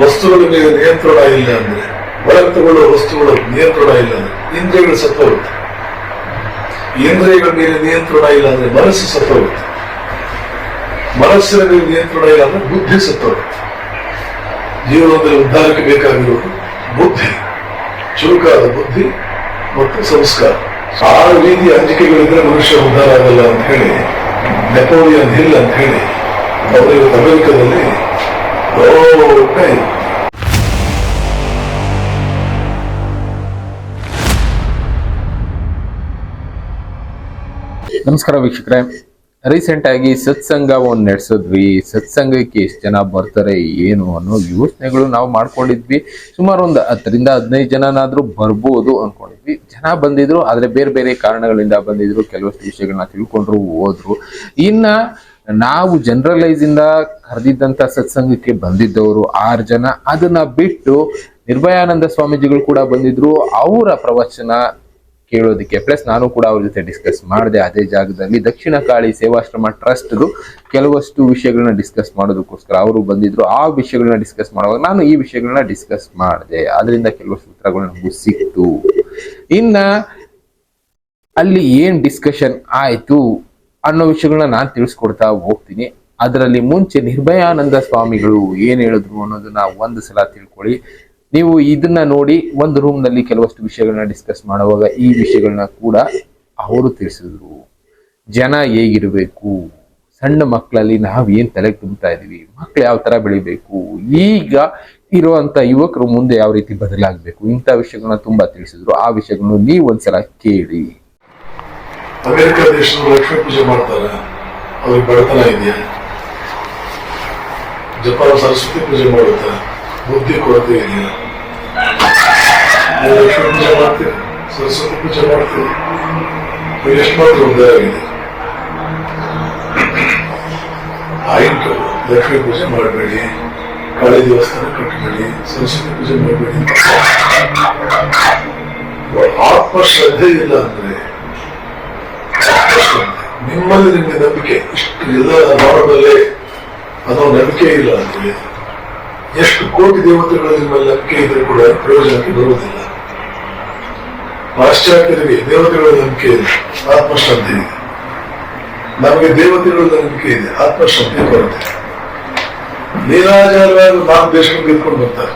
ವಸ್ತುಗಳ ಮೇಲೆ ನಿಯಂತ್ರಣ ಇಲ್ಲ ಅಂದ್ರೆ ಒಳಗೆ ತಗೊಳ್ಳುವ ವಸ್ತುಗಳ ನಿಯಂತ್ರಣ ಇಲ್ಲ ಅಂದ್ರೆ, ಇಂದ್ರಿಯಗಳು ಸತ್ತೋಗುತ್ತೆ ಇಂದ್ರಿಯಗಳ ಮೇಲೆ ನಿಯಂತ್ರಣ ಇಲ್ಲ ಅಂದ್ರೆ ಮನಸ್ಸು ಸತ್ತೋಗುತ್ತೆ ಮನಸ್ಸಿನ ಮೇಲೆ ನಿಯಂತ್ರಣ ಇಲ್ಲ ಅಂದ್ರೆ ಬುದ್ಧಿ ಸತ್ತೋಗುತ್ತೆ ಜೀವನದಲ್ಲಿ ಉದ್ಧಾರಕ್ಕೆ ಬೇಕಾಗಿರೋದು ಬುದ್ಧಿ, ಚುರುಕಾದ ಬುದ್ಧಿ ಮತ್ತು ಸಂಸ್ಕಾರ. ಆ ರೀತಿಯ ಅಂಜಿಕೆಗಳಿದ್ರೆ ಮನುಷ್ಯ ಉದ್ಧಾರ ಆಗಲ್ಲ ಅಂತ ಹೇಳಿ ನೆಪೋಲಿಯನ್ ಹಿಲ್ ಅಂತ ಹೇಳಿ, ಅವರು ಇವತ್ತು ಅಮೆರಿಕದಲ್ಲಿ ದೊಡ್ಡ ನಮಸ್ಕಾರ ವೀಕ್ಷಕರೇ. ರೀಸೆಂಟ್ ಆಗಿ ಸತ್ಸಂಗವನ್ನು ನಡೆಸಿದ್ವಿ. ಸತ್ಸಂಗಕ್ಕೆ ಎಷ್ಟು ಜನ ಬರ್ತಾರೆ, ಏನು ಅನ್ನೋ ಯೋಚನೆಗಳು ನಾವು ಮಾಡ್ಕೊಂಡಿದ್ವಿ. ಸುಮಾರು ಒಂದು ಹತ್ತರಿಂದ ಹದಿನೈದು ಜನನಾದ್ರೂ ಬರ್ಬೋದು ಅನ್ಕೊಂಡಿದ್ವಿ. ಜನ ಬಂದಿದ್ರು, ಆದ್ರೆ ಬೇರೆ ಬೇರೆ ಕಾರಣಗಳಿಂದ ಬಂದಿದ್ರು. ಕೆಲವಷ್ಟು ವಿಷಯಗಳನ್ನ ತಿಳ್ಕೊಂಡ್ರು ಹೋದ್ರು ಇನ್ನ ನಾವು ಜನರಲೈಸ್ ಇಂದ ಕರೆದಿದ್ದಂತ ಸತ್ಸಂಗಕ್ಕೆ ಬಂದಿದ್ದವರು ಆರು ಜನ. ಅದನ್ನ ಬಿಟ್ಟು ನಿರ್ಭಯಾನಂದ ಸ್ವಾಮೀಜಿಗಳು ಕೂಡ ಬಂದಿದ್ರು. ಅವರ ಪ್ರವಚನ ಕೇಳೋದಕ್ಕೆ ಪ್ಲಸ್ ನಾನು ಕೂಡ ಅವ್ರ ಜೊತೆ ಡಿಸ್ಕಸ್ ಮಾಡಿದೆ ಅದೇ ಜಾಗದಲ್ಲಿ. ದಕ್ಷಿಣ ಕಾಳಿ ಸೇವಾಶ್ರಮ ಟ್ರಸ್ಟ್ದು ಕೆಲವಷ್ಟು ವಿಷಯಗಳನ್ನ ಡಿಸ್ಕಸ್ ಮಾಡೋದಕ್ಕೋಸ್ಕರ ಅವರು ಬಂದಿದ್ರು. ಆ ವಿಷಯಗಳನ್ನ ಡಿಸ್ಕಸ್ ಮಾಡುವಾಗ ನಾನು ಈ ವಿಷಯಗಳನ್ನ ಡಿಸ್ಕಸ್ ಮಾಡಿದೆ. ಅದರಿಂದ ಕೆಲವಷ್ಟು ಉತ್ತರಗಳು ನಮಗೂ ಸಿಕ್ತು. ಇನ್ನ ಅಲ್ಲಿ ಏನ್ ಡಿಸ್ಕಷನ್ ಆಯ್ತು? ಅನ್ನೋ ವಿಷಯಗಳನ್ನ ನಾನು ತಿಳಿಸ್ಕೊಡ್ತಾ ಹೋಗ್ತೀನಿ. ಅದರಲ್ಲಿ ಮುಂಚೆ ನಿರ್ಭಯಾನಂದ ಸ್ವಾಮಿಗಳು ಏನ್ ಹೇಳಿದ್ರು ಅನ್ನೋದನ್ನ ಒಂದು ಸಲ ತಿಳ್ಕೊಳ್ಳಿ. ನೀವು ಇದನ್ನ ನೋಡಿ ಒಂದು ರೂಮ್ನಲ್ಲಿ ಕೆಲವಷ್ಟು ವಿಷಯಗಳನ್ನ ಡಿಸ್ಕಸ್ ಮಾಡುವಾಗ ಈ ವಿಷಯಗಳನ್ನ ಕೂಡ ಅವರು ತಿಳಿಸಿದ್ರು. ಜನ ಹೇಗಿರ್ಬೇಕು? ಸಣ್ಣ ಮಕ್ಕಳಲ್ಲಿ ನಾವ್ ಏನ್ ತಲೆ ತುಂಬ್ತಾ ಇದೀವಿ? ಮಕ್ಳು ಯಾವ ತರ ಬೆಳಿಬೇಕು? ಈಗ ಇರುವಂತ ಯುವಕರು ಮುಂದೆ ಯಾವ ರೀತಿ ಬದಲಾಗಬೇಕು? ಇಂಥ ವಿಷಯಗಳನ್ನ ತುಂಬಾ ತಿಳಿಸಿದ್ರು. ಆ ವಿಷಯಗಳನ್ನು ನೀವು ಒಂದ್ಸಲ ಕೇಳಿ. ಅಮೆರಿಕ ದೇಶದ ಲಕ್ಷ್ಮೀ ಪೂಜೆ ಮಾಡ್ತಾರೆ ಅವ್ರಿಗೆ ಬಡತನ ಇದೆಯಾ ಜಪಾನ್ ಸರಸ್ವತಿ ಪೂಜೆ ಮಾಡುತ್ತಾ ಬುದ್ಧಿ ಕೊರತೆ ಇದೆಯಾ ನೀವು ಲಕ್ಷ್ಮೀ ಪೂಜೆ ಮಾಡ್ತೀರಿ ಸರಸ್ವತಿ ಪೂಜೆ ಮಾಡ್ತೀರಿ ನೀವು ಎಷ್ಟು ಮಾತ್ರ ಉದ್ಧಾರ ಆಗಿದೆ ಆಯ್ತು ಲಕ್ಷ್ಮೀ ಪೂಜೆ ಮಾಡಬೇಡಿ ಕಾಳಿ ದೇವಸ್ಥಾನ ಕಟ್ಟಬೇಡಿ ಸರಸ್ವತಿ ಪೂಜೆ ಮಾಡಬೇಡಿ ಆತ್ಮಶ್ರದ್ಧೆ ಇಲ್ಲ ಅಂದ್ರೆ ನಿಮ್ಮಲ್ಲಿ ನಿಮಗೆ ನಂಬಿಕೆ ಇಷ್ಟು ಎಲ್ಲ ಮಾಡಬಲ್ಲೆ ಅನ್ನೋ ನಂಬಿಕೆ ಇಲ್ಲ ಅಂದ್ರೆ ಎಷ್ಟು ಕೋಟಿ ದೇವತೆಗಳು ನಿಮ್ಮಲ್ಲಿ ನಂಬಿಕೆ ಇದ್ರೆ ಕೂಡ ಪ್ರಯೋಜನಕ್ಕೆ ಬರುವುದಿಲ್ಲ. ಪಾಶ್ಚಾತ್ಯರಿಗೆ ದೇವತೆಗಳ ನಂಬಿಕೆ ಇದೆ ಆತ್ಮಶ್ರದ್ಧೆ ಇದೆ. ನಮಗೆ ದೇವತೆಗಳ ನಂಬಿಕೆ ಇದೆ ಆತ್ಮಶ್ರದ್ಧೆ ಬರುತ್ತೆ ನೀರಾಜಾರವಾಗಿ ನಾಲ್ಕು ದೇಶಗಳು ಗೆದ್ಕೊಂಡು ಬರ್ತಾರೆ.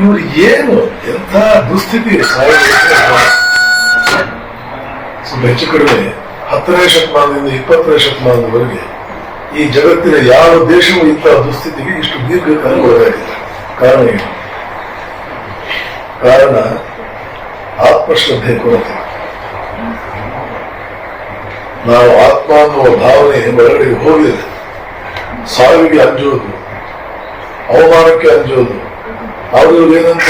ಇವರು ಏನು ಎಂಥ ದುಸ್ಥಿತಿ ಸ್ವಲ್ಪ ಹೆಚ್ಚು ಕಡಿಮೆ. ಹತ್ತನೇ ಶತಮಾನದಿಂದ ಇಪ್ಪತ್ತನೇ ಶತಮಾನದವರೆಗೆ ಈ ಜಗತ್ತಿನ ಯಾವ ದೇಶವೂ ಇಂತಹ ದುಸ್ಥಿತಿಗೆ ಇಷ್ಟು ದೀರ್ಘಕಾಲ ಒಳಗಾಗಿಲ್ಲ. ಕಾರಣ ಏನು? ಕಾರಣ ಆತ್ಮಶ್ರದ್ಧೆ ಕೊರತೆ. ನಾವು ಆತ್ಮ ಅನ್ನುವ ಭಾವನೆ ಒಳಗಡೆ ಹೋಗಿದೆ ಸಾವಿಗೆ ಅಂಜೋದು, ಅವಮಾನಕ್ಕೆ ಅಂಜೋದು ಅವರು ಏನಂತ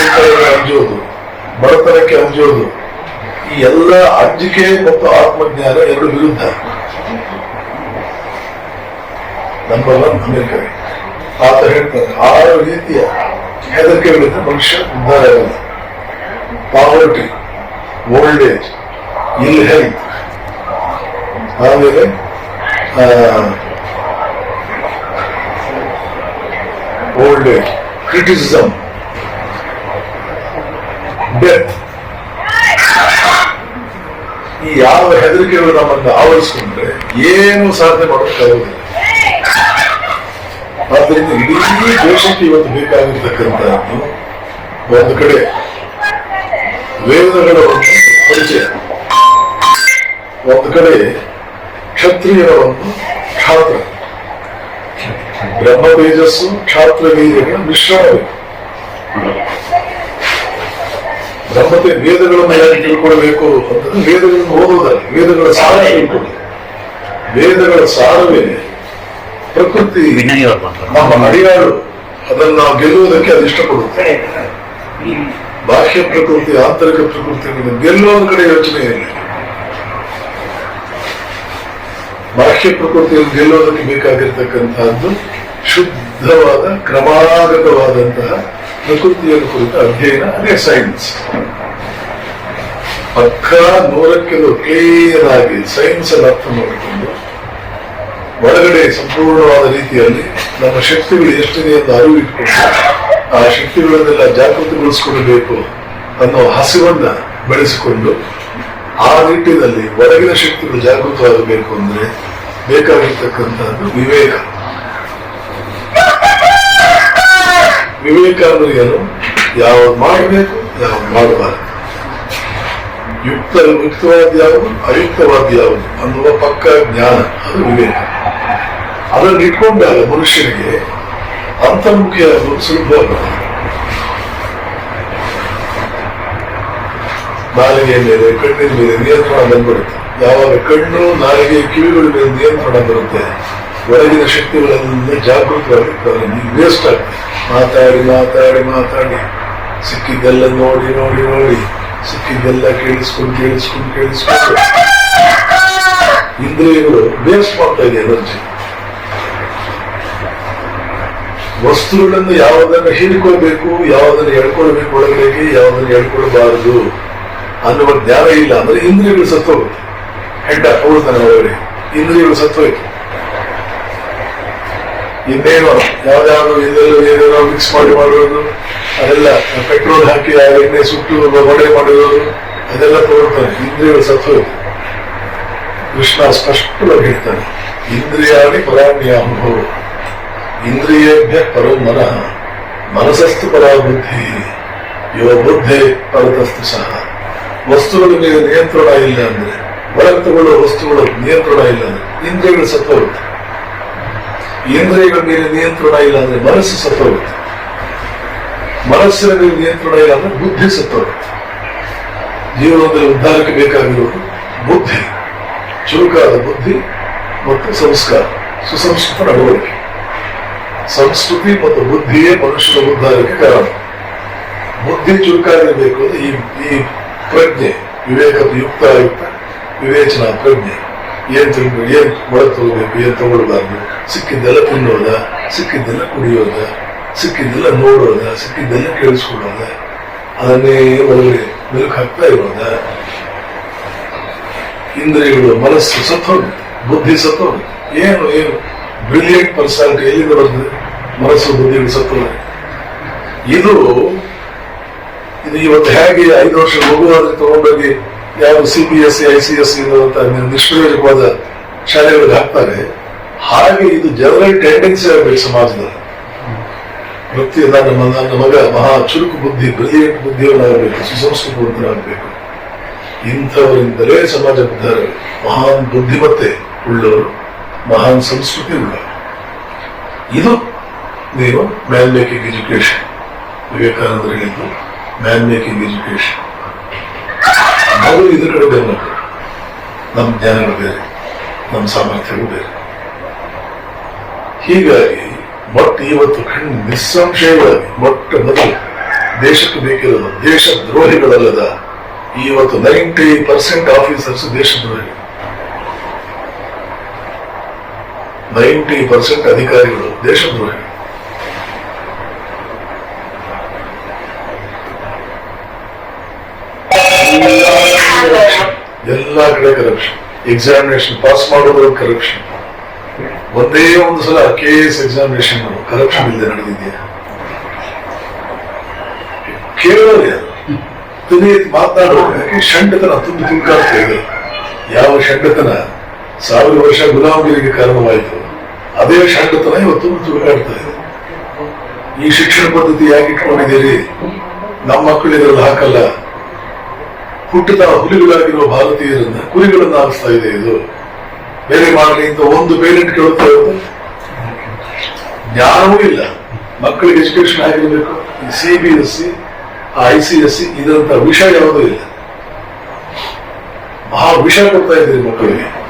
ಅಂಜೋದು, ಬಡತನಕ್ಕೆ ಅಂಜೋದು ಈ ಎಲ್ಲ ಅಂಜಿಕೆ ಮತ್ತು ಆತ್ಮಜ್ಞಾನ ಎರಡು ವಿರುದ್ಧ. ನಂಬರ್ ಒನ್ ಅಮೆರಿಕವೇ ಆತ ಹೇಳ್ತಾರೆ ಆರು ರೀತಿಯ ಹೆದರಿಕೆಗಳಿಂದ ಮನುಷ್ಯ ಉದ್ಧಾರ ಆಗಲ್ಲ. Poverty old age ill health ಆಮೇಲೆ ಓಲ್ಡ್ ಏಜ್ ಕ್ರಿಟಿಸಿಸಮ್ ಡೆತ್ ಈ ಯಾವ ಹೆದರಿಕೆಗಳು ನಮ್ಮನ್ನು ಆವರಿಸಿಕೊಂಡ್ರೆ ಏನು ಸಾಧನೆ ಮಾಡೋಕ್ಕಾಗುವುದಿಲ್ಲ ಆದ್ದರಿಂದ ಇಡೀ ದೇಶಕ್ಕೆ ಇವತ್ತು ಬೇಕಾಗಿರ್ತಕ್ಕಂಥದ್ದು ಒಂದು ಕಡೆ ವೇದಗಳ ಒಂದು ಪರಿಚಯ, ಒಂದು ಕಡೆ ಕ್ಷತ್ರಿಯರ ಒಂದು ಕ್ಷಾತ್ರ. ಬ್ರಹ್ಮ ತೇಜಸ್ಸು, ಕ್ಷಾತ್ರ ವೀರ್ಯಗಳ ಮಿಶ್ರಣವೇ. ಬ್ರಹ್ಮತೆ ವೇದಗಳನ್ನು ಯಾರು ತಿಳ್ಕೊಳ್ಬೇಕು ವೇದಗಳನ್ನು ಓದುವುದಲ್ಲ, ವೇದಗಳ ಸಾರ ವೇದಗಳ ಸಾರವೇ ಪ್ರಕೃತಿ ನಮ್ಮ ಅಡಿಯಾಳು ಅದನ್ನು ನಾವು ಗೆಲ್ಲುವುದಕ್ಕೆ ಅದು ಇಷ್ಟಪಡುತ್ತೆ. ಬಾಹ್ಯ ಪ್ರಕೃತಿ, ಆಂತರಿಕ ಪ್ರಕೃತಿ ಗೆಲ್ಲುವ ಕಡೆ ಯೋಚನೆ ಇಲ್ಲ ಬಾಹ್ಯ ಪ್ರಕೃತಿಯನ್ನು ಗೆಲ್ಲುವುದಕ್ಕೆ ಬೇಕಾಗಿರ್ತಕ್ಕಂತಹದ್ದು ಶುದ್ಧವಾದ ಕ್ರಮಾಗತವಾದಂತಹ ಪ್ರಕೃತಿಯನ್ನು ಕುರಿತ ಅಧ್ಯಯನ ಅದೇ ಸೈನ್ಸ್ ಪಕ್ಕಾ ನೂರಕ್ಕೆ ಕ್ಲಿಯರ್ ಆಗಿ ಸೈನ್ಸ್ ಅನ್ನು ಅರ್ಥ ಮಾಡಿಕೊಂಡು ಒಳಗಡೆ ಸಂಪೂರ್ಣವಾದ ರೀತಿಯಲ್ಲಿ ನಮ್ಮ ಶಕ್ತಿಗಳು ಎಷ್ಟಿದೆ ಎಂದು ಅರಿವು ಇಟ್ಕೊಂಡು ಆ ಶಕ್ತಿಗಳನ್ನೆಲ್ಲ ಜಾಗೃತಿಗೊಳಿಸಿಕೊಳ್ಳಬೇಕು ಅನ್ನೋ ಹಸಿವನ್ನ ಬೆಳೆಸಿಕೊಂಡು ಆ ನಿಟ್ಟಿನಲ್ಲಿ ಹೊರಗಿನ ಶಕ್ತಿಗಳು ಜಾಗೃತವಾಗಬೇಕು ಅಂದ್ರೆ ಬೇಕಾಗಿರ್ತಕ್ಕಂಥದ್ದು ವಿವೇಕ. ವಿವೇಕ ಅಂದ್ರೆ ಏನು? ಯಾವ್ದು ಮಾಡಬೇಕು, ಯಾವ್ದು ಮಾಡಬಾರದು. ಯುಕ್ತ ಯುಕ್ತವಾದ ಯಾವುದು? ಅಯುಕ್ತವಾದ ಯಾವುದು? ಅನ್ನುವ ಪಕ್ಕ ಜ್ಞಾನ, ಅದು ವಿವೇಕ. ಅದನ್ನು ಇಟ್ಕೊಂಡಾಗ ಮನುಷ್ಯನಿಗೆ ಅಂತರ್ಮುಖಿಯಾಗುವುದು ಸುಲಭವಾಗುತ್ತೆ ನಾಲಿಗೆಯ ಮೇಲೆ, ಕಣ್ಣಿನ ಮೇಲೆ ನಿಯಂತ್ರಣ ಬಂದ್ಬಿಡುತ್ತೆ. ಯಾವಾಗ ಕಣ್ಣು, ನಾಲಿಗೆ ಕಿವಿಗಳ ಮೇಲೆ ನಿಯಂತ್ರಣ ಬರುತ್ತೆ ಒಳಗಿನ ಶಕ್ತಿಗಳನ್ನ ಜಾಗೃತವಾಗಿರ್ತವೆ ನೀವು ವೇಸ್ಟ್ ಆಗ್ತದೆ ಮಾತಾಡಿ ಮಾತಾಡಿ ಮಾತಾಡಿ. ಸಿಕ್ಕಿದ್ದೆಲ್ಲ ನೋಡಿ ನೋಡಿ ನೋಡಿ. ಸಿಕ್ಕಿದ್ದೆಲ್ಲ ಕೇಳಿಸ್ಕೊಂಡು ಕೇಳಿಸ್ಕೊಂಡು ಕೇಳಿಸ್ಕೊಂಡು. ಇಂದ್ರಿಯಗಳು ವೇಸ್ಟ್ ಮಾಡ್ತಾ ಇದೆ ಎನರ್ಜಿ. ವಸ್ತುಗಳನ್ನು ಯಾವುದನ್ನು ಹೀರಿಕೊಳ್ಬೇಕು ಯಾವುದನ್ನು ಹೇಳ್ಕೊಳ್ಬೇಕು ಒಳಗಡೆಗೆ, ಯಾವುದನ್ನು ಹೇಳ್ಕೊಳ್ಬಾರದು ಅನ್ನುವ ಜ್ಞಾನ ಇಲ್ಲ. ಅಂದ್ರೆ ಇಂದ್ರಿಯಗಳು ಸತ್ತೋಗುತ್ತೆ. ಹೆಡ್ಡ ಹೋಗ್ತಾನೆ ಒಳಗಡೆ. ಇಂದ್ರಿಯಗಳು ಸತ್ತೋಯ್ತು. ಇನ್ನೇನು ಯಾವ್ದಾದ್ರು ಇದೆಲ್ಲ ಏನೇನೋ ಮಿಕ್ಸ್ ಮಾಡಿ ಮಾಡುವುದು, ಅದೆಲ್ಲ ಪೆಟ್ರೋಲ್ ಹಾಕಿ ಎಣ್ಣೆ ಸುಟ್ಟು ವಡೆ ಮಾಡಿರೋದು, ಅದೆಲ್ಲ ತಗೊಳ್ತಾನೆ ಇಂದ್ರಿಯಗಳು ಸತ್ತೋಯ್ತು ಕೃಷ್ಣ ಸ್ಪಷ್ಟವಾಗಿ ಹೇಳ್ತಾನೆ, ಇಂದ್ರಿಯಾಣಿ ಪರಾಣ್ಯಾನುಭವ ಇಂದ್ರಿಯೇಭ್ಯ ಪರೋ ಮನಃ, ಮನಸ್ಸಸ್ತು ಪರಾ ಬುದ್ಧಿ ಇವ ಬುದ್ಧಿ ಪರತಸ್ತು ಸಹ. ವಸ್ತುಗಳ ಮೇಲೆ ನಿಯಂತ್ರಣ ಇಲ್ಲ ಅಂದ್ರೆ, ಒಳಗೆ ತಗೊಳ್ಳುವ ವಸ್ತುಗಳ ನಿಯಂತ್ರಣ ಇಲ್ಲ ಅಂದ್ರೆ ಇಂದ್ರಿಯಗಳು ಸತ್ತೋಗುತ್ತೆ ಇಂದ್ರಿಯಗಳ ಮೇಲೆ ನಿಯಂತ್ರಣ ಇಲ್ಲ ಅಂದ್ರೆ ಮನಸ್ಸು ಸತ್ತೋಗುತ್ತೆ. ಮನಸ್ಸಿನ ಮೇಲೆ ನಿಯಂತ್ರಣ ಇಲ್ಲ ಅಂದ್ರೆ ಬುದ್ಧಿ ಸತ್ತೋಗುತ್ತೆ. ಜೀವನದಲ್ಲಿ ಉದ್ಧಾರಕ್ಕೆ ಬೇಕಾಗಿರೋದು ಬುದ್ಧಿ, ಚುರುಕಾದ ಬುದ್ಧಿ ಮತ್ತು ಸಂಸ್ಕಾರ, ಸುಸಂಸ್ಕೃತ ನಡವಳಿಕೆ. ಸಂಸ್ಕೃತಿ ಮತ್ತು ಬುದ್ಧಿಯೇ ಮನುಷ್ಯನ ಉದ್ಧಾರಕ್ಕೆ ಕಾರಣ. ಬುದ್ಧಿ ಚುರುಕಾಗಿರಬೇಕು ಈ ಈ ಪ್ರಜ್ಞೆ, ವಿವೇಕದ ಯುಕ್ತ ಆಯುಕ್ತ ವಿವೇಚನಾ ಪ್ರಜ್ಞೆ. ಏನ್ ತಿಳ್ಕೊ ಏನ್ ಒಳಗೆ ತಗೋಬೇಕು ಏನ್ ತಗೊಳ್ಬಾರ್ದು. ಸಿಕ್ಕಿದ್ದೆಲ್ಲ ತಿನ್ನೋದ, ಸಿಕ್ಕಿದ್ದೆಲ್ಲ ಕುಡಿಯೋದ, ಸಿಕ್ಕಿದ್ದೆಲ್ಲ ನೋಡೋದ, ಸಿಕ್ಕಿದ್ದೆಲ್ಲ ಕೇಳಿಸ್ಕೊಡೋದ ಅದನ್ನೇ ಒಳಗಡೆ ಮೆಲುಕು ಹಾಕ್ತಾ ಇರೋದ. ಇಂದ್ರಿಯಗಳು ಮನಸ್ಸು ಸತ್ತೋಗುತ್ತೆ, ಬುದ್ಧಿ ಸತ್ತೋಗುತ್ತೆ. ಏನು ಏನು? ಬ್ರಿಲಿಯಂಟ್ ಪರ್ಸನಾಲಿಟಿ ಎಲ್ಲಿಂದ ಬರ್ತದೆ? ಮನಸ್ಸು ಬುದ್ಧಿಗಳು ಸತ್ತು ಇದು ಇದು ಇವತ್ತು ಹೇಗೆ ಐದು ವರ್ಷ ಮಗುವಾದ್ರೆ ತಗೊಂಡೋಗಿ ಯಾವ C B S C I C S ಇರುವಂತಹ ನಿಷ್ಪ್ರಯೋಜಕವಾದ ಶಾಲೆಗಳಿಗೆ ಹಾಕ್ತಾರೆ. ಹಾಗೆ ಇದು ಜನರಲ್ ಟೆಂಡೆನ್ಸಿ ಆಗಬೇಕು ಸಮಾಜದಲ್ಲಿ. ವ್ಯಕ್ತಿ ನನ್ನ ನನ್ನ ಮಗ ಮಹಾ ಚುರುಕು ಬುದ್ಧಿ ಬ್ರಿಲಿಯಂಟ್ ಬುದ್ಧಿಯವನಾಗಬೇಕು ಸುಸಂಸ್ಕೃತವಂತನಾಗಬೇಕು ಇಂಥವರಿಂದಲೇ ಸಮಾಜ ಉದ್ಧಾರ ಮಹಾನ್ ಬುದ್ಧಿಮತ್ತೆ ಉಳ್ಳವರು, ಮಹಾನ್ ಸಂಸ್ಕೃತಿ ಉಳ್ಳವರು. ಇದು ನೀವು ಮ್ಯಾನ್ ಮೇಕಿಂಗ್ ಎಜುಕೇಶನ್ ವಿವೇಕಾನಂದರು ಹೇಳಿದ್ದು ಮ್ಯಾನ್ ಮೇಕಿಂಗ್ ಎಜುಕೇಶನ್ ಮೊದಲು ಇದ್ರ ಕೊಡಿ. ನಮ್ಮ ಜ್ಞಾನಗಳು ಬೇರೆ, ನಮ್ಮ ಸಾಮರ್ಥ್ಯಗಳು ಬೇರೆ. ಹೀಗಾಗಿ ಮೊಟ್ಟ ಇವತ್ತು ಖಂಡ ನಿಸ್ಸಂಶಯವಾಗಿ ಮೊಟ್ಟ ಮೊದಲು ದೇಶಕ್ಕೆ ಬೇಕಿರೋದು, ದೇಶ ದ್ರೋಹಿಗಳಲ್ಲದ ಇವತ್ತು ನೈಂಟಿ ಪರ್ಸೆಂಟ್ ಆಫೀಸರ್ಸ್ ದೇಶದ್ರೋಹಿಗಳು ನೈಂಟಿ ಪರ್ಸೆಂಟ್ ಅಧಿಕಾರಿಗಳು ದೇಶದ್ರೋಹಿಗಳು ಕಡೆ ಕರಪ್ಷನ್ ಎಕ್ಸಾಮಿನೇಷನ್ ಪಾಸ್ ಮಾಡೋದು ಕರಪ್ಷನ್ ಒಂದೇ ಒಂದು ಸಲ ಕೆ ಎಸ್ ಎಕ್ಸಾಮಿನೇಷನ್ ಕರಪ್ಷನ್ ಇಲ್ಲದೆ ನಡೆದಿದೆಯಾ? ಕೇಳೋರು ಅದು ತುನಿ ಮಾತನಾಡೋರು ಯಾಕೆ ಷಂಡತನ ತುಂಬಿ ತುಮಕಾಡ್ತಾ ಇದೆ. ಯಾವ ಷಂಡತನ ಸಾವಿರ ವರ್ಷ ಗುಲಾಮಗಿರಿಗೆ ಕಾರಣವಾಯಿತು ಅದೇ ಷಂಡತನ ಇವತ್ತು ತುಮಕಾಡ್ತಾ ಇದೆ. ಈ ಶಿಕ್ಷಣ ಪದ್ಧತಿ ಯಾಕೆ ಇಟ್ಕೊಂಡಿದ್ದೀರಿ. ನಮ್ಮ ಮಕ್ಕಳು ಇದರಲ್ಲಿ ಹಾಕಲ್ಲ. ಹುಟ್ಟುತ್ತಾ ಹುಲಿಗಳಾಗಿರುವ ಭಾರತೀಯರನ್ನ ಕುರಿಗಳನ್ನ ಆರಿಸ್ತಾ ಇದೆ ಇದು. ಬೇರೆ ಮಾಡಲಿ ಅಂತ ಒಂದು ಪೇರೆಂಟ್ ಕೇಳುತ್ತಾ ಇರೋದು? ಜ್ಞಾನವೂ ಇಲ್ಲ. ಮಕ್ಕಳಿಗೆ ಎಜುಕೇಶನ್ ಆಗಿರಬೇಕು C B S C I C S C ಇದಂತ ವಿಷ ಯಾವುದೂ ಇಲ್ಲ. ಮಹಾ ವಿಷ ಕೊಡ್ತಾ ಇದ್ದೀರಿ ಮಕ್ಕಳಿಗೆ.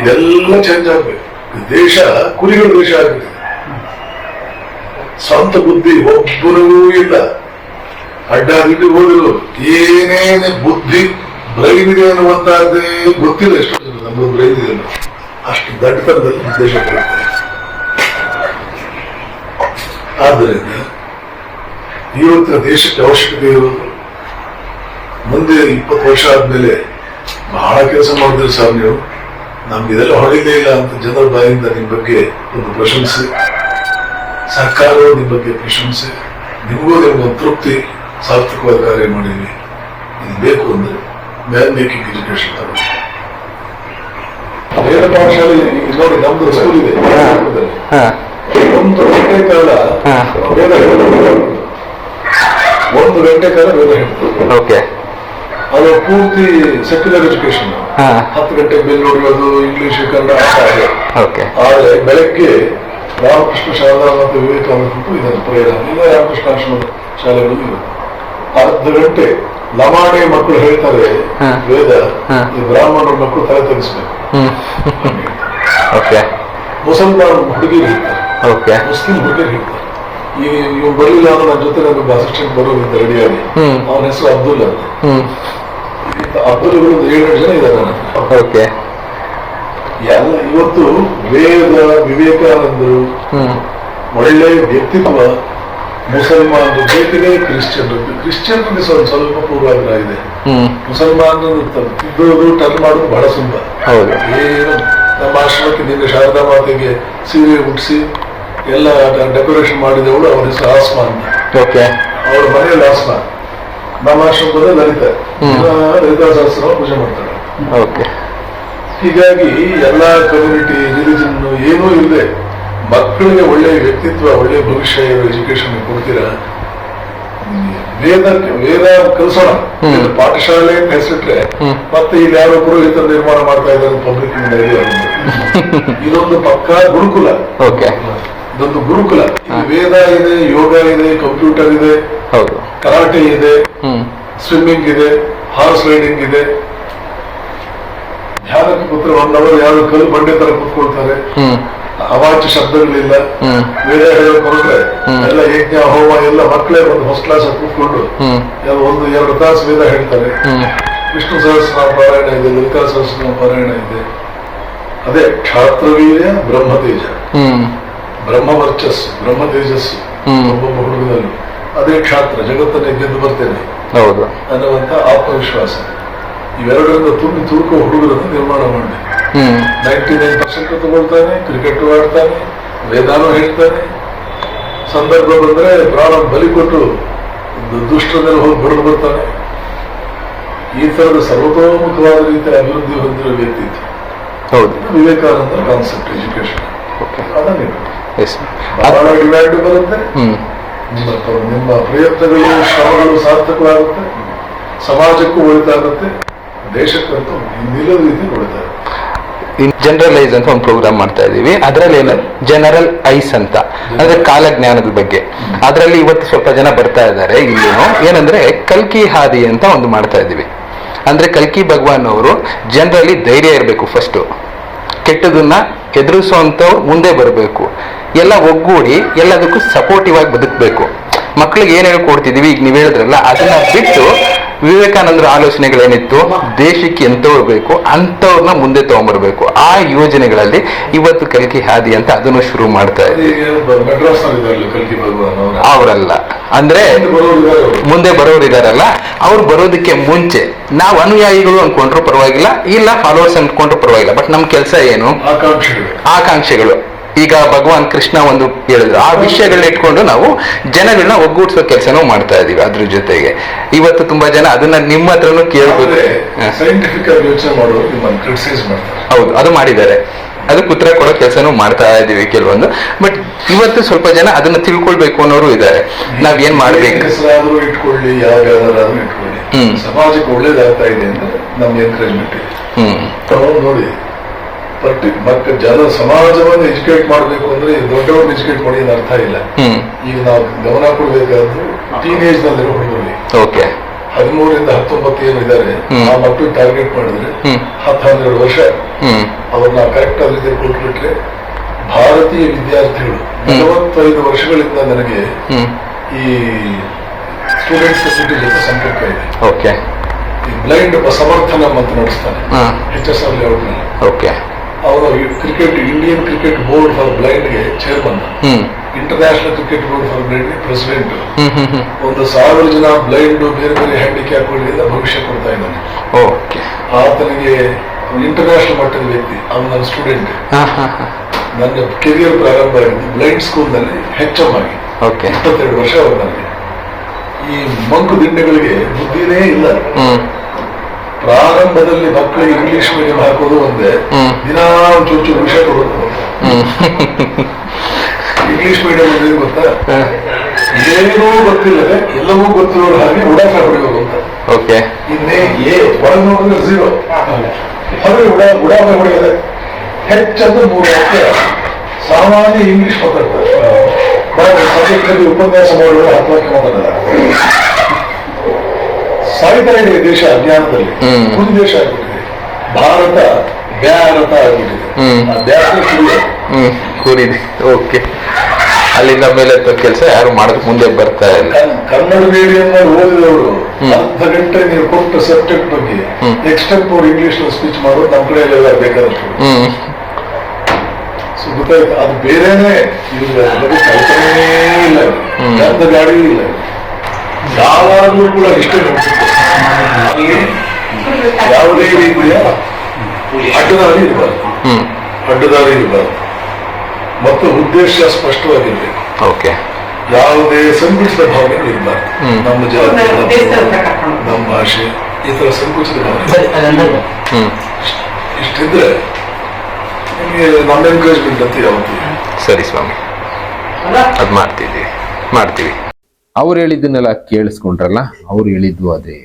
ಇದೆಲ್ಲ ಚೇಂಜ್ ಆಗ್ಬೇಕು. ದೇಶ, ಕುರಿಗಳ ದೇಶ ಆಗ್ಬೇಕು ಸ್ವಂತ ಬುದ್ಧಿ ಒಬ್ಬರಿಗೂ ಇಲ್ಲ. ಅಡ್ಡಾದಿಟ್ಟು ಓದಿರೋರು ಏನೇನೇ ಬುದ್ಧಿ ಬ್ರೈನ್ ಇದೆ ಅನ್ನುವಂತಹದ್ದೇ ಗೊತ್ತಿಲ್ಲ ಎಷ್ಟು. ನಮ್ಮ ಬ್ರೈನ್ ಇದೆ. ಅಷ್ಟು ದಡ್ಡತನದಲ್ಲಿ ಉದ್ದೇಶ ಬರುತ್ತೆ ಆದ್ದರಿಂದ ಇವತ್ತಿನ ದೇಶಕ್ಕೆ ಅವಶ್ಯಕತೆ ಮುಂದೆ ಇಪ್ಪತ್ತು ವರ್ಷ ಆದ್ಮೇಲೆ ಬಹಳ ಕೆಲಸ ಮಾಡಿದ್ರಿ ಸರ್ ನೀವು ನಮ್ಗೆ ಇದೆಲ್ಲ ಹೊಡಿಲೇ ಇಲ್ಲ ಅಂತ ಜನರ ಬಾಯಿಂದ ನಿಮ್ ಬಗ್ಗೆ ಒಂದು ಪ್ರಶಂಸೆ. ಸರ್ಕಾರವು ನಿಮ್ಮ ಬಗ್ಗೆ ಪ್ರಶಂಸೆ. ನಿಮಗೂ ನಿಮ್ಗೊಂದು ತೃಪ್ತಿ. ಸಾರ್ಥಕವಾದ ಕಾರ್ಯ ಮಾಡಿದ್ವಿ. ಇದು ಬೇಕು ಅಂದ್ರೆ ಮ್ಯಾನ್ ಮೇಕಿಂಗ್ ಎಜುಕೇಶನ್ ತರಬೇಕು ಬೇರೆ ಪಾಠಶಾಲೆ ಈಗ ನೋಡಿ ನಮ್ದು ಸ್ಕೂಲ್ ಇದೆ. ಒಂದು ಗಂಟೆ ಕಾಲ. ವೇದ ಒಂದು ಗಂಟೆ ಕಾಲ ವೇದ ಓಕೆ. ಅದು ಪೂರ್ತಿ ಸೆಕ್ಯುಲರ್ ಎಜುಕೇಶನ್ ಹಾ. ಹತ್ತು ಗಂಟೆ ಬೆಲ್ ನೋಡಿರೋದು ಇಂಗ್ಲಿಷ್ ಕನ್ನಡ. ಓಕೆ. ಆದರೆ ಬೆಳಗ್ಗೆ ರಾಮಕೃಷ್ಣ ಶಾಲಾ ಮತ್ತು ವಿವೇಕಾನಂದ ಇದನ್ನು ಪ್ರೇರಣೆ ಇಲ್ಲ ರಾಮಕೃಷ್ಣ ಆಶ್ರಮದ ಶಾಲೆಗಳು ಇವೆ ಅರ್ಧ ಗಂಟೆ ಲವಾಡೆ ಮಕ್ಕಳು ಹೇಳ್ತಾರೆ ವೇದ ಈ ಬ್ರಾಹ್ಮಣರ ಮಕ್ಕಳು ತಲೆ ತೆಗಿಸ್ಬೇಕು ಹ್ಮ್. ಓಕೆ. ಮುಸಲ್ಮಾನ್ ಹುಡುಗಿರು ಹೇಳ್ತಾರೆ. ಓಕೆ. ಮುಸ್ಲಿಂ ಹುಡುಗಿರು ಹೇಳ್ತಾರೆ. ಈ ಇವ್ ಬರಲಿಲ್ಲ ಅಂದ್ರೆ ನನ್ನ ಜೊತೆ ನನಗೆ ಅಸಿಸ್ಟೆಂಟ್ ಬರೋದು ರೆಡಿಯಾಗಿ. ಅವನ ಹೆಸರು ಅಬ್ದುಲ್ ಅಂತ. ಹ್ಮ್. ಅಬ್ದುಲ್ಗಳು ಒಂದು ಏಳೆಂಟು ಜನ ಇದ್ದಾರೆ. ಓಕೆ. ಎಲ್ಲ ಇವತ್ತು ವೇದ ವಿವೇಕಾನಂದರು ಹ್ಮ್. ಒಳ್ಳೆ ವ್ಯಕ್ತಿತ್ವ ಮುಸಲ್ಮಾನರು ಬೇಕಿದೆ ಕ್ರಿಶ್ಚಿಯನ್ ಕ್ರಿಶ್ಚಿಯನ್ರಿಗೆ ಸ್ವಲ್ಪ ಸ್ವಲ್ಪ ಪೂರ್ವಾಗ್ರಹ ಇದೆ. ಮುಸಲ್ಮಾನರು ತಿದ್ದೋದು ಟರ್ನ್ ಮಾಡೋದು ಬಹಳ ಸುಲಭ ಹೌದು. ಏನು ನಮ್ಮ ಆಶ್ರಮಕ್ಕೆ ನಿನ್ನೆ ಶಾರದಾ ಮಾತೆಗೆ ಸೀರೆ ಉಟ್ಸಿ ಎಲ್ಲ ಡೆಕೋರೇಷನ್ ಮಾಡಿದವಳು ಅವರ ಹೆಸರು ಆಸ್ಮಾನ್ ಅವ್ರ ಮನೆಯಲ್ಲಿ ಆಸ್ಮಾನ್ ನಮ್ಮ ಆಶ್ರಮದ ಲಲಿತ. ಲಲಿತಾ ಸಹಸ್ರ ಪೂಜೆ ಮಾಡ್ತಾರೆ. ಹೀಗಾಗಿ ಎಲ್ಲಾ ಕಮ್ಯುನಿಟಿ ರಿಲಿಜನ್ ಏನೂ ಇಲ್ಲದೆ ಮಕ್ಕಳಿಗೆ ಒಳ್ಳೆ ವ್ಯಕ್ತಿತ್ವ ಒಳ್ಳೆ ಭವಿಷ್ಯ ಇರೋ ಎಜುಕೇಶನ್ ಕೊಡ್ತೀರಾ? ವೇದ ವೇದ ಕಲಿಸೋಣ. ಪಾಠಶಾಲೆ ಅಂತ ಹೆಸರಿಟ್ರೆ ಮತ್ತೆ ಇಲ್ಲಿ ಯಾರೋ ಪುರೋಹಿತ ನಿರ್ಮಾಣ ಮಾಡ್ತಾ ಇದ್ದಾರೆ ಪಬ್ಲಿಕ್ ಇದೊಂದು ಪಕ್ಕಾ ಗುರುಕುಲ. ಇದೊಂದು ಗುರುಕುಲ. ವೇದ ಇದೆ ಯೋಗ ಇದೆ ಕಂಪ್ಯೂಟರ್ ಇದೆ ಹೌದು. ಕರಾಟೆ ಇದೆ ಸ್ವಿಮ್ಮಿಂಗ್ ಇದೆ ಹಾರ್ಸ್ ರೈಡಿಂಗ್ ಇದೆ. ಧ್ಯಾನಕ್ಕೆ ಕೂತ್ರೆ ಒನ್ ಅವರ್ ಯಾರು ಕಲ್ಲು ಬಂಡೆ ತರ ಕೂತ್ಕೊಳ್ತಾರೆ. ಅವಾಚ್ಯ ಶಬ್ದಗಳಿಲ್ಲ ಬೇರೆ ವೇದ ಹೇಳಕ್ ಹೊರಟ್ರೆ. ಎಲ್ಲ ಯಜ್ಞ ಹೋಮ ಎಲ್ಲ ಮಕ್ಕಳೇ ಒಂದು ಫಸ್ಟ್ ಕ್ಲಾಸ್ ಕೂತ್ಕೊಂಡು ಒಂದು ಎರಡು ತಾಸು ವೇದ ಹೇಳ್ತಾರೆ. ವಿಷ್ಣು ಸಹಸ್ರನಾಮ ಪಾರಾಯಣ ಇದೆ ಲಲಿತಾ ಸಹಸ್ರನಾಮ ಪಾರಾಯಣ ಇದೆ. ಅದೇ ಕ್ಷಾತ್ರವೀರ್ಯ ಬ್ರಹ್ಮ ತೇಜ ಬ್ರಹ್ಮ ವರ್ಚಸ್ಸು ಬ್ರಹ್ಮ ತೇಜಸ್ಸು. ಒಬ್ಬೊಬ್ಬ ಹುಡುಗನಲ್ಲಿ. ಅದೇ ಕ್ಷಾತ್ರ ಜಗತ್ತನ್ನೇ ಗೆದ್ದು ಬರ್ತೇನೆ ಅನ್ನುವಂತ ಆತ್ಮವಿಶ್ವಾಸ. ಇವೆರಡರಿಂದ ತುಂಬಿ ತುಳುಕುವ ಹುಡುಗರನ್ನು ನಿರ್ಮಾಣ ಮಾಡಿ ನೈಂಟಿ ನೈನ್ ಪರ್ಸೆಂಟ್ ತಗೊಳ್ತಾನೆ ಕ್ರಿಕೆಟ್ ಆಡ್ತಾನೆ ವೇದಾನು ಹೇಳ್ತಾನೆ. ಸಂದರ್ಭ ಬಂದ್ರೆ ಪ್ರಾಣ ಬಲಿ ಕೊಟ್ಟು ದುಷ್ಟದಲ್ಲಿ ಹೋಗಿ ಬಡಿದು ಬರ್ತಾನೆ. ಈ ತರದ ಸರ್ವತೋಮುಖವಾದ ರೀತಿಯ ಅಭಿವೃದ್ಧಿ ಹೊಂದಿರೋ ವ್ಯಕ್ತಿ ಹೌದು. ವಿವೇಕಾನಂದ ಕಾನ್ಸೆಪ್ಟ್ ಎಜುಕೇಶನ್ ಅದನ್ನೇ ಬಹಳ ಡಿಮ್ಯಾಂಡ್ ಬರುತ್ತೆ. ನಿಮ್ಮ ಪ್ರಯತ್ನಗಳು ಶ್ರಮಗಳು ಸಾರ್ಥಕವಾಗುತ್ತೆ. ಸಮಾಜಕ್ಕೂ ಒಳಿತಾಗುತ್ತೆ. ಜನರಲೈಸ್ ಅಂತ ಒಂದು ಪ್ರೋಗ್ರಾಮ್ ಮಾಡ್ತಾ ಇದೀವಿ. ಅದರಲ್ಲಿ ಏನ? ಜನರಲ್ ಐಸ್ ಅಂತ. ಅಂದ್ರೆ ಕಾಲಜ್ಞಾನದ ಬಗ್ಗೆ. ಅದರಲ್ಲಿ ಇವತ್ತು ಸ್ವಲ್ಪ ಜನ ಬರ್ತಾ ಇದ್ದಾರೆ. ಇಲ್ಲಿನೂ ಏನಂದ್ರೆ ಕಲ್ಕಿ ಹಾದಿ ಅಂತ ಒಂದು ಮಾಡ್ತಾ ಇದೀವಿ. ಅಂದ್ರೆ ಕಲ್ಕಿ ಭಗವಾನ್ ಅವರು ಜನರಲ್ಲಿ ಧೈರ್ಯ ಇರಬೇಕು ಫಸ್ಟ್ ಕೆಟ್ಟದನ್ನ ಎದುರಿಸುವಂತ ಮುಂದೆ ಬರಬೇಕು. ಎಲ್ಲ ಒಗ್ಗೂಡಿ ಎಲ್ಲದಕ್ಕೂ ಸಪೋರ್ಟಿವ್ ಆಗಿ ಬದುಕಬೇಕು. ಮಕ್ಕಳಿಗೆ ಏನ್ ಹೇಳ್ಕೊಡ್ತಿದೀವಿ? ಈಗ ನೀವು ಹೇಳಿದ್ರಲ್ಲ, ಅದನ್ನ ಬಿಟ್ಟು ವಿವೇಕಾನಂದರ ಆಲೋಚನೆಗಳೇನಿತ್ತು? ದೇಶಕ್ಕೆ ಎಂಥವ್ರು ಬೇಕು ಅಂಥವ್ರನ್ನ ಮುಂದೆ ತಗೊಂಡ್ಬರ್ಬೇಕು ಆ ಯೋಜನೆಗಳಲ್ಲಿ ಇವತ್ತು ಕಲ್ಕಿ ಹಾದಿ ಅಂತ ಅದನ್ನು ಶುರು ಮಾಡ್ತಾ ಭಗವಾನ್ ಅವರಲ್ಲ. ಅಂದ್ರೆ ಮುಂದೆ ಬರೋರು ಇದಾರಲ್ಲ ಅವ್ರು ಬರೋದಕ್ಕೆ ಮುಂಚೆ. ನಾವು ಅನುಯಾಯಿಗಳು ಅನ್ಕೊಂಡ್ರು ಪರವಾಗಿಲ್ಲ ಇಲ್ಲ ಫಾಲೋವರ್ಸ್ ಅನ್ಕೊಂಡ್ರು ಪರವಾಗಿಲ್ಲ. ಬಟ್ ನಮ್ ಕೆಲಸ ಏನು? ಆಕಾಂಕ್ಷೆಗಳು. ಈಗ ಭಗವಾನ್ ಕೃಷ್ಣ ಒಂದು ಹೇಳಿದ್ರು. ಆ ವಿಷಯಗಳನ್ನ ಇಟ್ಕೊಂಡು ನಾವು ಜನಗಳನ್ನ ಒಗ್ಗೂಡಿಸೋ ಕೆಲಸನೂ ಮಾಡ್ತಾ ಇದೀವಿ ಅದ್ರ ಜೊತೆಗೆ. ಇವತ್ತು ತುಂಬಾ ಜನ ಅದನ್ನ ನಿಮ್ಮ ಹತ್ರನೂ ಕೇಳ್ಬೋದು. ಆದ್ರೆ ಹ. ಸೈಂಟಿಫಿಕ್ ಆಗಿ ಯೋಚನೆ ಮಾಡೋರು ಮಾಡ್ತಾರೆ. ಹೌದು ಅದು ಮಾಡಿದ್ದಾರೆ. ಅದಕ್ಕೆ ಉತ್ತರ ಕೊಡೋ ಕೆಲಸನೂ ಮಾಡ್ತಾ ಇದೀವಿ ಕೆಲವೊಂದು. ಬಟ್ ಇವತ್ತು ಸ್ವಲ್ಪ ಜನ ಅದನ್ನ ತಿಳ್ಕೊಳ್ಬೇಕು ಅನ್ನೋರು ಇದ್ದಾರೆ. ನಾವ್ ಏನ್ ಮಾಡ್ಬೇಕು? ಇಟ್ಕೊಳ್ಳಿ ಇಟ್ಕೊಳ್ಳಿ. ಸಮಾಜಕ್ಕೆ ಒಳ್ಳೇದಾಗ್ತಾ ಇದೆ ಅಂತ ನಮ್ಗೆ ಎನ್ಕರೇಜ್ಮೆಂಟ್ ಹ್ಮ್. ನೋಡಿ. ಪರ್ಟಿ ಮಕ್ಕ ಜನ ಸಮಾಜವನ್ನು ಎಜುಕೇಟ್ ಮಾಡಬೇಕು ಅಂದ್ರೆ ದೊಡ್ಡವ್ರನ್ನ ಎಜುಕೇಟ್ ಮಾಡಿ ಏನು ಅರ್ಥ ಇಲ್ಲ. ಈಗ ನಾವು ಗಮನ ಕೊಡಬೇಕಾದ್ರೆ ಟೀನೇಜ್ ನಲ್ಲಿರೋ ಹುಡುಗರಿಗೆ. ಓಕೆ. ಹದಿಮೂರಿಂದ ಹತ್ತೊಂಬತ್ತು ಏನು ಇದ್ದಾರೆ. ಆ ಮಕ್ಕಳು ಟಾರ್ಗೆಟ್ ಮಾಡಿದ್ರೆ ಹತ್ತ ಹನ್ನೆರಡು ವರ್ಷ ಅವ್ರನ್ನ ಕರೆಕ್ಟ್ ಆಗಿ ರೀತಿ ಕೊಟ್ಬಿಟ್ರೆ ಭಾರತೀಯ ವಿದ್ಯಾರ್ಥಿಗಳು ನಲವತ್ತೈದು ವರ್ಷಗಳಿಂದ ನನಗೆ ಈ ಸ್ಟೂಡೆಂಟ್ ಫೆಸಿಲಿಟಿ ಜೊತೆ ಸಂಪರ್ಕ ಇದೆ. ಓಕೆ. ಈ ಬ್ಲೈಂಡ್ ಸಮರ್ಥನ ಅಂತ ನಡೆಸ್ತಾನೆ ಹೆಚ್ ಎಚ್ ಎಸ್ ಆರ್ ಲೇಔಟ್ನಲ್ಲಿ ಓಕೆ. ಅವನು cricket Indian cricket board for ಬ್ಲೈಂಡ್ಗೆ chairman hmm. International cricket board for blind president hmm hmm ಒಂದು ಸಾವಿರ ಜನ ಬ್ಲೈಂಡ್ ಬೇರೆ ಬೇರೆ ಹ್ಯಾಂಡಿಕ್ಯಾಪ್ಗಳಿಂದ ಭವಿಷ್ಯ ಕೊಡ್ತಾ ಇದ್ದಾನೆ ಓಕೆ. ಆತನಿಗೆ ಇಂಟರ್ನ್ಯಾಷನಲ್ ಮಟ್ಟದ ವ್ಯಕ್ತಿ. ಅವನು ನನ್ನ ಸ್ಟೂಡೆಂಟ್ ನನ್ನ ಕೆರಿಯರ್ ಪ್ರಾರಂಭ ಆಗಿದ್ದು ಬ್ಲೈಂಡ್ ಸ್ಕೂಲ್ನಲ್ಲಿ ಹೆಚ್ಚಮ್ ಆಗಿ ಇಪ್ಪತ್ತೆರಡು ವರ್ಷ ಅವನಲ್ಲಿ ಈ ಮಂಕು ದಿಂಡೆಗಳಿಗೆ ಬುದ್ಧಿನೇ ಇಲ್ಲ. ಪ್ರಾರಂಭದಲ್ಲಿ ಮಕ್ಕಳು ಇಂಗ್ಲಿಷ್ ಮೀಡಿಯಂ ಹಾಕೋದು ಒಂದೇ. ದಿನ ಒಂಚೂರು ಚೂರು ಚೂರು ವಿಷಯ ಕೊಡೋದು ಇಂಗ್ಲಿಷ್ ಮೀಡಿಯಂ ಅಂದ್ರೆ ಗೊತ್ತಾ? ಏನೂ ಗೊತ್ತಿಲ್ಲದೆ ಎಲ್ಲವೂ ಗೊತ್ತಿರೋರು ಹಾಗೆ ಉಡಾಫೆ ಹೊಡೆಯೋದು ಅಂತ. ಓಕೆ. ಇನ್ನೇ ಏ ಒಳಗೆ ನೋಡಿದ್ರೆ ಝೀರೋ ಹೊರಗೆ ಉಡಾ ಉಡಾಫೆ ಹೊಡೆಯದೆ. ಹೆಚ್ಚಂದ್ರೆ ಮೂರು ವಾಕ್ಯ ಸಾಮಾನ್ಯ ಇಂಗ್ಲಿಷ್ ಮಾತಾಡ್ತಾರೆ. ಸಬ್ಜೆಕ್ಟ್ ಅಲ್ಲಿ ಉಪನ್ಯಾಸ ಮಾಡುವ ವಾಕ್ಯ ಮಾತಾಡ್ತಾರೆ ಸಾಯ್ತಾ ಇದೆ ದೇಶ ಅಜ್ಞಾನದಲ್ಲಿ ಒಂದು ದೇಶ ಆಗಿಬಿಟ್ಟಿದೆ. ಭಾರತ ಬ್ಯಾರತ ಆಗಿಬಿಟ್ಟಿದೆ. ಕೂರಿದೆ ಓಕೆ. ಅಲ್ಲಿಂದ ಮೇಲೆ ಕೆಲಸ ಯಾರು ಮಾಡೋದಕ್ಕೆ ಮುಂದೆ ಬರ್ತಾ ಇಲ್ಲ. ಕನ್- ಕನ್ನಡ ಮೀಡಿಯಂ ಓದಿದವರು. ಅರ್ಧ ಗಂಟೆ ನೀವು ಕೊಟ್ಟ ಸಬ್ಜೆಕ್ಟ್ ಬಗ್ಗೆ. ನೆಕ್ಸ್ಟ್ ಟೈಮ್ ಅವ್ರು ಇಂಗ್ಲಿಷ್ ಸ್ಪೀಚ್ ಮಾಡೋದು ನಮ್ಮ ಕಡೆಯಲ್ಲೆಲ್ಲ ಬೇಕಾದಷ್ಟು ಹ್ಮ್. ಸೊ ಗೊತ್ತಾಯ್ತು? ಅದು ಬೇರೆನೆ ಇಲ್ಲ. ಕಲ್ಪನೆ ಇಲ್ಲ. ಗಂಧ ಗಾಡಿ ಇಲ್ಲ. ಯಾವಾಗಲೂ ಕೂಡ ಇಷ್ಟೇ ನೋಡ್ತಿತ್ತು ಅಲ್ಲಿ ಯಾವುದೇ ರೀತಿಯ ಅಡ್ಡದಾರಿ ಇರಬಾರದು ಅಡ್ಡದಾರಿ ಇರಬಾರದು ಮತ್ತು ಉದ್ದೇಶ ಸ್ಪಷ್ಟವಾಗಿರ್ಬೇಕು ಓಕೆ. ಯಾವುದೇ ಸಂಕುಚಿತ ಭಾವನೆ ಇರಬಾರ್ದು ನಮ್ಮ ಜಾತಿ ನಮ್ಮ ಭಾಷೆ ಈ ತರ ಸಂಕುಚಿತ ಭಾವನೆ. ಹ್ಮ್. ಇಷ್ಟಿದ್ರೆ ನಿಮಗೆ ನಮ್ಮ ಎನ್ಕರೇಜ್ಮೆಂಟ್ ಅಂತ ಯಾವತ್ತು ಸರಿ ಸ್ವಾಮಿ. ಅದ್ ಮಾಡ್ತೀವಿ ಮಾಡ್ತೀವಿ. ಅವ್ರು ಹೇಳಿದ್ದನ್ನೆಲ್ಲ ಕೇಳಿಸ್ಕೊಂಡ್ರಲ್ಲ ಅವ್ರು ಹೇಳಿದ್ದು ಅದೇ.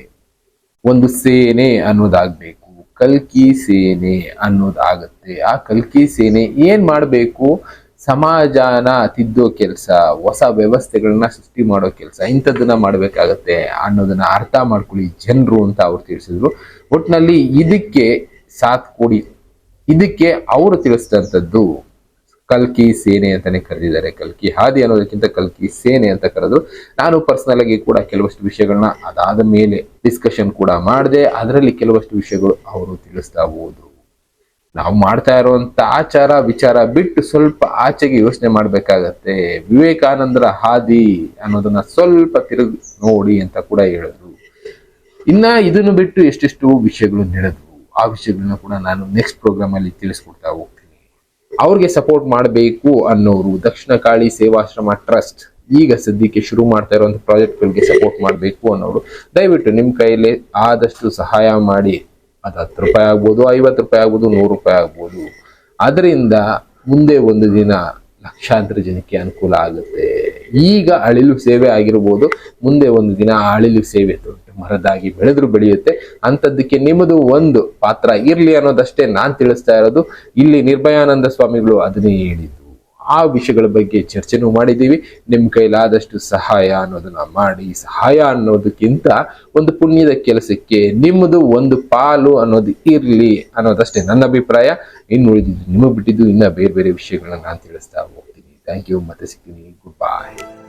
ಒಂದು ಸೇನೆ ಅನ್ನೋದಾಗಬೇಕು, ಕಲ್ಕಿ ಸೇನೆ ಅನ್ನೋದಾಗತ್ತೆ. ಆ ಕಲ್ಕಿ ಸೇನೆ ಏನು ಮಾಡಬೇಕು? ಸಮಾಜನ ತಿದ್ದೋ ಕೆಲಸ, ಹೊಸ ವ್ಯವಸ್ಥೆಗಳನ್ನ ಸೃಷ್ಟಿ ಮಾಡೋ ಕೆಲಸ, ಇಂಥದ್ದನ್ನ ಮಾಡಬೇಕಾಗತ್ತೆ ಅನ್ನೋದನ್ನ ಅರ್ಥ ಮಾಡ್ಕೊಳ್ಳಿ ಜನರು ಅಂತ ಅವ್ರು ತಿಳಿಸಿದ್ರು. ಒಟ್ಟಿನಲ್ಲಿ ಇದಕ್ಕೆ ಸಾಥ್ ಕೊಡಿ. ಇದಕ್ಕೆ ಅವರು ತಿಳಿಸಿದಂಥದ್ದು ಕಲ್ಕಿ ಸೇನೆ ಅಂತಾನೆ ಕರೆದಿದ್ದಾರೆ. ಕಲ್ಕಿ ಹಾದಿ ಅನ್ನೋದಕ್ಕಿಂತ ಕಲ್ಕಿ ಸೇನೆ ಅಂತ ಕರೆದು ನಾನು ಪರ್ಸನಲ್ ಆಗಿ ಕೂಡ ಕೆಲವಷ್ಟು ವಿಷಯಗಳನ್ನ ಅದಾದ ಮೇಲೆ ಡಿಸ್ಕಷನ್ ಕೂಡ ಮಾಡಿದೆ. ಅದರಲ್ಲಿ ಕೆಲವಷ್ಟು ವಿಷಯಗಳು ಅವರು ತಿಳಿಸ್ತಾ ಹೋದ್ರು. ನಾವು ಮಾಡ್ತಾ ಇರುವಂತ ಆಚಾರ, ವಿಚಾರ ಬಿಟ್ಟು ಸ್ವಲ್ಪ ಆಚೆಗೆ ಯೋಚನೆ ಮಾಡ್ಬೇಕಾಗತ್ತೆ. ವಿವೇಕಾನಂದರ ಹಾದಿ ಅನ್ನೋದನ್ನ ಸ್ವಲ್ಪ ತಿರುಗಿ ನೋಡಿ ಅಂತ ಕೂಡ ಹೇಳಿದ್ರು. ಇನ್ನ ಇದನ್ನು ಬಿಟ್ಟು ಎಷ್ಟೆಷ್ಟು ವಿಷಯಗಳು ನಡೆದ್ರು ಆ ವಿಷಯಗಳನ್ನ ಕೂಡ ನಾನು ನೆಕ್ಸ್ಟ್ ಪ್ರೋಗ್ರಾಮ್ ಅಲ್ಲಿ ತಿಳಿಸ್ಕೊಡ್ತಾ ಹೋಗ್ತೀನಿ. ಅವ್ರಿಗೆ ಸಪೋರ್ಟ್ ಮಾಡಬೇಕು ಅನ್ನೋರು ದಕ್ಷಿಣ ಕಾಳಿ ಸೇವಾಶ್ರಮ ಟ್ರಸ್ಟ್ ಈಗ ಸದ್ಯಕ್ಕೆ ಶುರು ಮಾಡ್ತಾ ಇರುವಂತಹ ಪ್ರಾಜೆಕ್ಟ್ಗಳಿಗೆ ಸಪೋರ್ಟ್ ಮಾಡಬೇಕು ಅನ್ನೋರು. ದಯವಿಟ್ಟು ನಿಮ್ಮ ಕೈಯಲ್ಲಿ ಆದಷ್ಟು ಸಹಾಯ ಮಾಡಿ. ಅದು ಹತ್ತು ರೂಪಾಯಿ ಆಗ್ಬೋದು, ಐವತ್ತು ರೂಪಾಯಿ ಆಗ್ಬೋದು, ನೂರು ರೂಪಾಯಿ ಆಗ್ಬೋದು. ಅದರಿಂದ ಮುಂದೆ ಒಂದು ದಿನ ಲಕ್ಷಾಂತರ ಜನಕ್ಕೆ ಅನುಕೂಲ ಆಗುತ್ತೆ. ಈಗ ಅಳಿಲು ಸೇವೆ ಆಗಿರ್ಬೋದು, ಮುಂದೆ ಒಂದು ದಿನ ಅಳಿಲು ಸೇವೆ ದೊಡ್ಡ ಮರದಾಗಿ ಬೆಳೆದ್ರು ಬೆಳೆಯುತ್ತೆ. ಅಂಥದ್ದಕ್ಕೆ ನಿಮ್ಮದು ಒಂದು ಪಾತ್ರ ಇರ್ಲಿ ಅನ್ನೋದಷ್ಟೇ ನಾನು ತಿಳಿಸ್ತಾ ಇರೋದು. ಇಲ್ಲಿ ನಿರ್ಭಯಾನಂದ ಸ್ವಾಮಿಗಳು ಅದನ್ನೇ ಹೇಳಿದ್ದು. ಆ ವಿಷಯಗಳ ಬಗ್ಗೆ ಚರ್ಚೆನೂ ಮಾಡಿದ್ದೀವಿ. ನಿಮ್ಮ ಕೈಲಾದಷ್ಟು ಸಹಾಯ ಅನ್ನೋದನ್ನ ಮಾಡಿ. ಸಹಾಯ ಅನ್ನೋದಕ್ಕಿಂತ ಒಂದು ಪುಣ್ಯದ ಕೆಲಸಕ್ಕೆ ನಿಮ್ಮದು ಒಂದು ಪಾಲು ಅನ್ನೋದು ಇರಲಿ ಅನ್ನೋದಷ್ಟೇ ನನ್ನ ಅಭಿಪ್ರಾಯ. ಇನ್ನು ಉಳಿದಿದ್ದು ನಿಮಗೆ ಬಿಟ್ಟಿದ್ದು ಇನ್ನ ಬೇರೆ ಬೇರೆ ವಿಷಯಗಳನ್ನ ನಾನು ತಿಳಿಸ್ತಾ ಹೋಗ್ತೀನಿ. ಥ್ಯಾಂಕ್ ಯು ಮತ್ತೆ ಸಿಗ್ತೀನಿ. ಗುಡ್ ಬಾಯ್